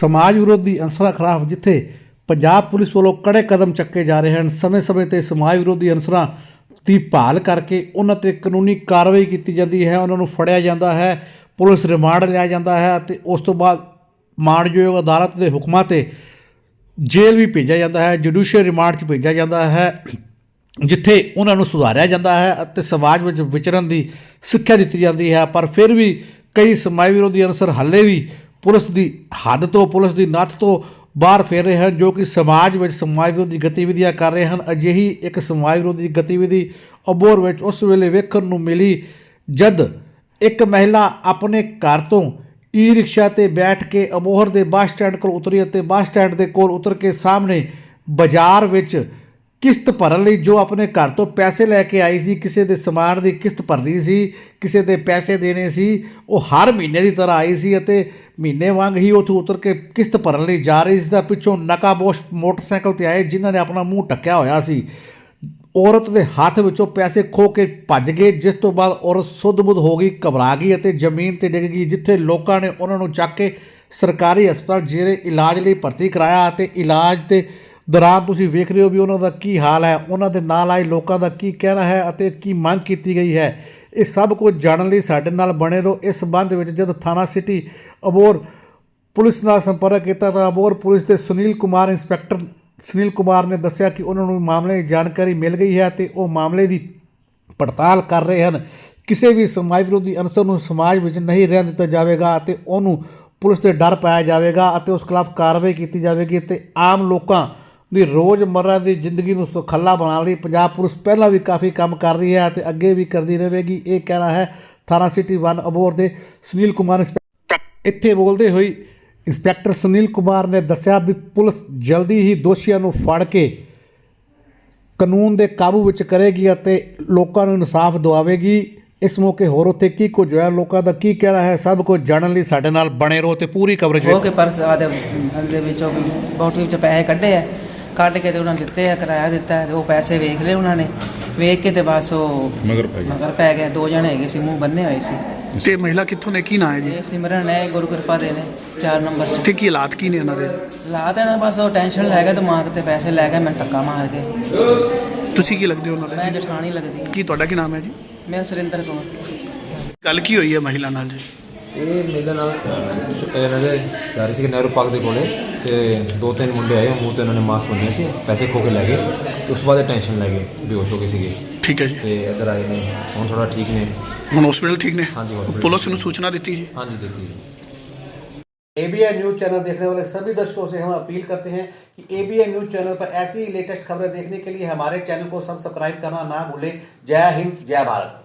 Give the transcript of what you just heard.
ਸਮਾਜ ਵਿਰੋਧੀ ਅਨਸਰਾਂ ਖਿਲਾਫ ਜਿੱਥੇ ਪੰਜਾਬ ਪੁਲਿਸ ਵੱਲੋਂ ਕੜੇ ਕਦਮ ਚੱਕੇ ਜਾ ਰਹੇ ਹਨ, ਸਮੇਂ-ਸਮੇਂ ਤੇ ਸਮਾਜ ਵਿਰੋਧੀ ਅਨਸਰਾਂ ਦੀ ਭਾਲ ਕਰਕੇ ਉਹਨਾਂ ਤੇ ਕਾਨੂੰਨੀ ਕਾਰਵਾਈ ਕੀਤੀ ਜਾਂਦੀ ਹੈ, ਉਹਨਾਂ ਨੂੰ ਫੜਿਆ ਜਾਂਦਾ ਹੈ, ਪੁਲਿਸ ਰਿਮਾਂਡ ਲਿਆ ਜਾਂਦਾ ਹੈ ਅਤੇ ਉਸ ਤੋਂ ਬਾਅਦ ਮਾਣਯੋਗ ਅਦਾਲਤ ਦੇ ਹੁਕਮਾਂ ਤੇ ਜੇਲ੍ਹ ਵੀ ਭੇਜਿਆ ਜਾਂਦਾ ਹੈ, ਜੁਡੀਸ਼ੀਅਲ ਰਿਮਾਂਡ 'ਚ ਭੇਜਿਆ ਜਾਂਦਾ ਹੈ, ਜਿੱਥੇ ਉਹਨਾਂ ਨੂੰ ਸੁਧਾਰਿਆ ਜਾਂਦਾ ਹੈ ਅਤੇ ਸਮਾਜ ਵਿੱਚ ਵਿਚਰਨ ਦੀ ਸਿੱਖਿਆ ਦਿੱਤੀ ਜਾਂਦੀ ਹੈ। ਪਰ ਫਿਰ ਵੀ ਕਈ ਸਮਾਜ ਵਿਰੋਧੀ ਅਨਸਰ ਹੱਲੇ ਵੀ ਪੁਲਿਸ ਦੀ ਹੱਦ ਤੋਂ, ਪੁਲਿਸ ਦੀ ਨੱਥ ਤੋਂ ਬਾਹਰ ਫੇਰ ਰਹੇ ਹਨ, ਜੋ ਕਿ ਸਮਾਜ ਵਿੱਚ, ਸਮਾਜ ਵਿਰੋਧੀ ਗਤੀਵਿਧੀਆਂ ਕਰ ਰਹੇ ਹਨ। ਅਜਿਹੀ ਇੱਕ ਸਮਾਜ ਵਿਰੋਧੀ ਗਤੀਵਿਧੀ ਅਬੋਰ ਵਿੱਚ ਉਸ ਵੇਲੇ ਵੇਖਣ ਨੂੰ ਮਿਲੀ ਜਦ ਇੱਕ ਮਹਿਲਾ ਆਪਣੇ ਘਰ ਤੋਂ ਈ ਰਿਕਸ਼ਾ ਤੇ ਬੈਠ ਕੇ ਅਬੋਹਰ ਦੇ ਬੱਸ ਸਟੈਂਡ ਕੋਲ ਉਤਰੀ ਅਤੇ ਬੱਸ ਸਟੈਂਡ ਦੇ ਕੋਲ ਉਤਰ ਕੇ ਸਾਹਮਣੇ ਬਾਜ਼ਾਰ ਵਿੱਚ ਕਿਸ਼ਤ ਭਰਨ ਲਈ ਜੋ ਆਪਣੇ ਘਰ ਤੋਂ ਪੈਸੇ ਲੈ ਕੇ ਆਈ ਸੀ, ਕਿਸੇ ਦੇ ਸਮਾਨ ਦੀ ਕਿਸ਼ਤ ਭਰਨੀ ਸੀ, ਕਿਸੇ ਦੇ ਪੈਸੇ ਦੇਣੇ ਸੀ, ਉਹ ਹਰ ਮਹੀਨੇ ਦੀ ਤਰ੍ਹਾਂ ਆਈ ਸੀ ਅਤੇ ਮਹੀਨੇ ਵਾਂਗ ਹੀ ਉੱਥੋਂ ਉਤਰ ਕੇ ਕਿਸ਼ਤ ਭਰਨ ਲਈ ਜਾ ਰਹੀ ਸੀ। ਤਾਂ ਪਿੱਛੋਂ ਨਕਾਬੋਸ਼ ਮੋਟਰਸਾਈਕਲ ਤੇ ਆਏ, ਜਿਨ੍ਹਾਂ ਨੇ ਆਪਣਾ ਮੂੰਹ ਢੱਕਿਆ ਹੋਇਆ ਸੀ। ਔਰਤ ਦੇ ਹੱਥ ਵਿੱਚੋਂ ਪੈਸੇ ਖੋ ਕੇ ਭੱਜ ਗਏ, ਜਿਸ ਤੋਂ ਬਾਅਦ ਔਰਤ ਸੁੱਧ-ਬੁੱਧ ਹੋ ਗਈ, ਘਬਰਾ ਗਈ ਅਤੇ ਜ਼ਮੀਨ ਤੇ ਡਿੱਗ ਗਈ, ਜਿੱਥੇ ਲੋਕਾਂ ਨੇ ਉਹਨਾਂ ਨੂੰ ਚੱਕ ਕੇ ਸਰਕਾਰੀ ਹਸਪਤਾਲ ਜੇਰੇ ਇਲਾਜ ਲਈ ਭਰਤੀ ਕਰਾਇਆ ਅਤੇ ਇਲਾਜ 'ਤੇ ਦੌਰਾਨ ਤੁਸੀਂ ਵੇਖ ਰਹੇ ਹੋ ਵੀ ਉਹਨਾਂ ਦਾ ਕੀ ਹਾਲ ਹੈ, ਉਹਨਾਂ ਦੇ ਨਾਲ ਆਏ ਲੋਕਾਂ ਦਾ ਕੀ ਕਹਿਣਾ ਹੈ ਅਤੇ ਕੀ ਮੰਗ ਕੀਤੀ ਗਈ ਹੈ। ਇਹ ਸਭ ਕੁਝ ਜਾਣਨ ਲਈ ਸਾਡੇ ਨਾਲ ਬਣੇ ਰਹੋ। ਇਸ ਸੰਬੰਧ ਵਿੱਚ ਜਦ ਥਾਣਾ ਸਿਟੀ ਅਬੋਰ ਪੁਲਿਸ ਨਾਲ ਸੰਪਰਕ ਕੀਤਾ ਤਾਂ ਅਬੋਰ ਪੁਲਿਸ ਦੇ ਸੁਨੀਲ ਕੁਮਾਰ ਇੰਸਪੈਕਟਰ ਸੁਨੀਲ ਕੁਮਾਰ ਨੇ ਦੱਸਿਆ ਕਿ ਉਹਨਾਂ ਨੂੰ ਮਾਮਲੇ ਦੀ ਜਾਣਕਾਰੀ ਮਿਲ ਗਈ ਹੈ ਤੇ ਉਹ ਮਾਮਲੇ ਦੀ ਪੜਤਾਲ ਕਰ ਰਹੇ ਹਨ। ਕਿਸੇ ਵੀ ਸਮਾਜ ਵਿਰੋਧੀ ਅਨਸਰ ਨੂੰ ਸਮਾਜ ਵਿੱਚ ਨਹੀਂ ਰਹਿਣ ਦਿੱਤਾ ਜਾਵੇਗਾ ਅਤੇ ਉਹਨੂੰ ਪੁਲਿਸ ਦੇ ਡਰ ਪਾਇਆ ਜਾਵੇਗਾ ਅਤੇ ਉਸ ਖਿਲਾਫ ਕਾਰਵਾਈ ਕੀਤੀ ਜਾਵੇਗੀ ਤੇ ਆਮ ਲੋਕਾਂ ਦੀ ਰੋਜ਼ਮਰਰਾ ਦੀ ਜ਼ਿੰਦਗੀ ਨੂੰ ਸੁਖੱਲਾ ਬਣਾਉਣ ਲਈ। ਪੰਜਾਬ ਪੁਲਿਸ ਪਹਿਲਾਂ ਵੀ ਕਾਫੀ ਕੰਮ ਕਰ ਰਹੀ ਹੈ ਅਤੇ ਅੱਗੇ ਵੀ ਕਰਦੀ ਰਹੇਗੀ। ਇਹ ਕਹਿਣਾ ਹੈ ਥਾਣਾ ਸਿਟੀ 1 ਅਬੋਰ ਦੇ ਸੁਨੀਲ ਕੁਮਾਰ ਇੰਸਪੈਕਟਰ ਇੱਥੇ ਬੋਲਦੇ ਹੋਈ ਇੰਸਪੈਕਟਰ ਸੁਨੀਲ ਕੁਮਾਰ ਨੇ ਦੱਸਿਆ ਵੀ ਪੁਲਿਸ ਜਲਦੀ ਹੀ ਦੋਸ਼ੀਆਂ ਨੂੰ ਫੜ ਕੇ ਕਾਨੂੰਨ ਦੇ ਕਾਬੂ ਵਿੱਚ ਕਰੇਗੀ ਅਤੇ ਲੋਕਾਂ ਨੂੰ ਇਨਸਾਫ ਦਿਵਾਵੇਗੀ। ਇਸ ਮੌਕੇ ਹੋਰ ਉੱਥੇ ਕੀ ਕੁਝ ਹੋਇਆ? ਲੋਕਾਂ ਦਾ ਕੀ ਕਹਿਣਾ ਹੈ? ਸਭ ਕੁਝ ਜਾਣਨ ਲਈ ਸਾਡੇ ਨਾਲ ਬਣੇ ਰਹੋ ਤੇ ਪੂਰੀ ਕਵਰੇਜ ਹੋ ਕੇ ਪਰਸ ਆਦੇ ਦੇ ਵਿੱਚੋਂ ਬੌਟੀ ਵਿੱਚ ਪੈਸੇ ਕੱਢੇ ਆ। ਕੱਢ ਕੇ ਤੇ ਉਹਨਾਂ ਦਿੱਤੇ ਆ ਕਿਰਾਇਆ ਦਿੱਤਾ ਤੇ ਉਹ ਪੈਸੇ ਵੇਖ ਲਏ ਉਹਨਾਂ ਨੇ। ਵੇਖ ਕੇ ਤੇ ਬਸ ਉਹ ਮਗਰ ਪੈ ਗਿਆ ਮਗਰ ਪੈ ਗਏ। ਦੋ ਜਣੇ ਹੈਗੇ ਸੀ ਮੂੰਹ ਬੰਨੇ ਹੋਏ ਸੀ। ਤੇ ਮਹਿਲਾ ਕਿੱਥੋਂ ਨੇ? ਕੀ ਨਾਂ ਹੈ ਜੀ? ਇਹ ਸਿਮਰਨ ਹੈ ਗੁਰੂ ਕਿਰਪਾ ਦੇ ਨੇ 4 ਨੰਬਰ 'ਚ। ਤੇ ਕੀ ਹਾਲਾਤ ਕੀ ਨੇ ਇਹਨਾਂ ਦੇ? ਲਾ ਦੇਣਾ ਬਸ ਉਹ ਟੈਨਸ਼ਨ ਲੈ ਗਿਆ ਦਿਮਾਗ ਤੇ ਪੈਸੇ ਲੈ ਕੇ ਮੈਂ ਟੱਕਾ ਮਾਰ ਕੇ। ਤੁਸੀਂ ਕੀ ਲੱਗਦੇ ਹੋ ਉਹਨਾਂ ਮੈਂ ਦੇ ਜਠਾਣੀ ਲੱਗਦੀ। ਹੈ ਕੀ ਤੁਹਾਡਾ ਕੀ ਨਾਮ ਹੈ ਜੀ? ਮੈਂ ਸੁਰਿੰਦਰ ਕੌਰ। ਗੱਲ ਕੀ ਹੋਈ ਹੈ ਮਹਿਲਾ ਨਾਲ ਜੀ? ਇਹ ਮੇਲੇ ਨਾਲ ਸ਼- ਇਹਨਾਂ ਦੇ ਜਾ ਰਹੇ ਸੀ ਨਹਿਰੂ ਪਾਰਕ ਦੇ ਕੋਲੇ ਤੇ ਦੋ ਤਿੰਨ ਮੁੰਡੇ ਆਏ ਮੂੰਹ ਤੇ ਉਹਨਾਂ ਨੇ ਮਾਸਕ ਬੰਨ੍ਹੇ ਸੀ ਪੈਸੇ ਖੋ ਕੇ ਲੈ ਗਏ ਉਸ ਤੋਂ ਬਾਅਦ ਟੈਨਸ਼ਨ ਲੈ ਗਏ ਬੇਹੋਸ਼ ਹੋ ਗਏ ਸੀਗੇ ਠੀਕ ਹੈ ਜੀ ਤੇ ਇੱਧਰ ਆਏ ਨੇ ਹੁਣ ਥੋੜਾ ਠੀਕ ਨੇ ਹੁਣ ਹਸਪੀਟਲ ਠੀਕ ਨੇ ਹਾਂਜੀ, hospital ਪੁਲਿਸ ਨੂੰ ਸੂਚਨਾ ਦਿੱਤੀ ਜੀ ਹਾਂਜੀ ਦਿੱਤੀ एबीएन न्यूज चैनल देखने वाले सभी दर्शकों से हम अपील करते हैं कि एबीएन न्यूज चैनल पर ऐसी ही लेटेस्ट खबरें देखने के लिए हमारे चैनल को सब्सक्राइब करना ना भूलें जय हिंद जय भारत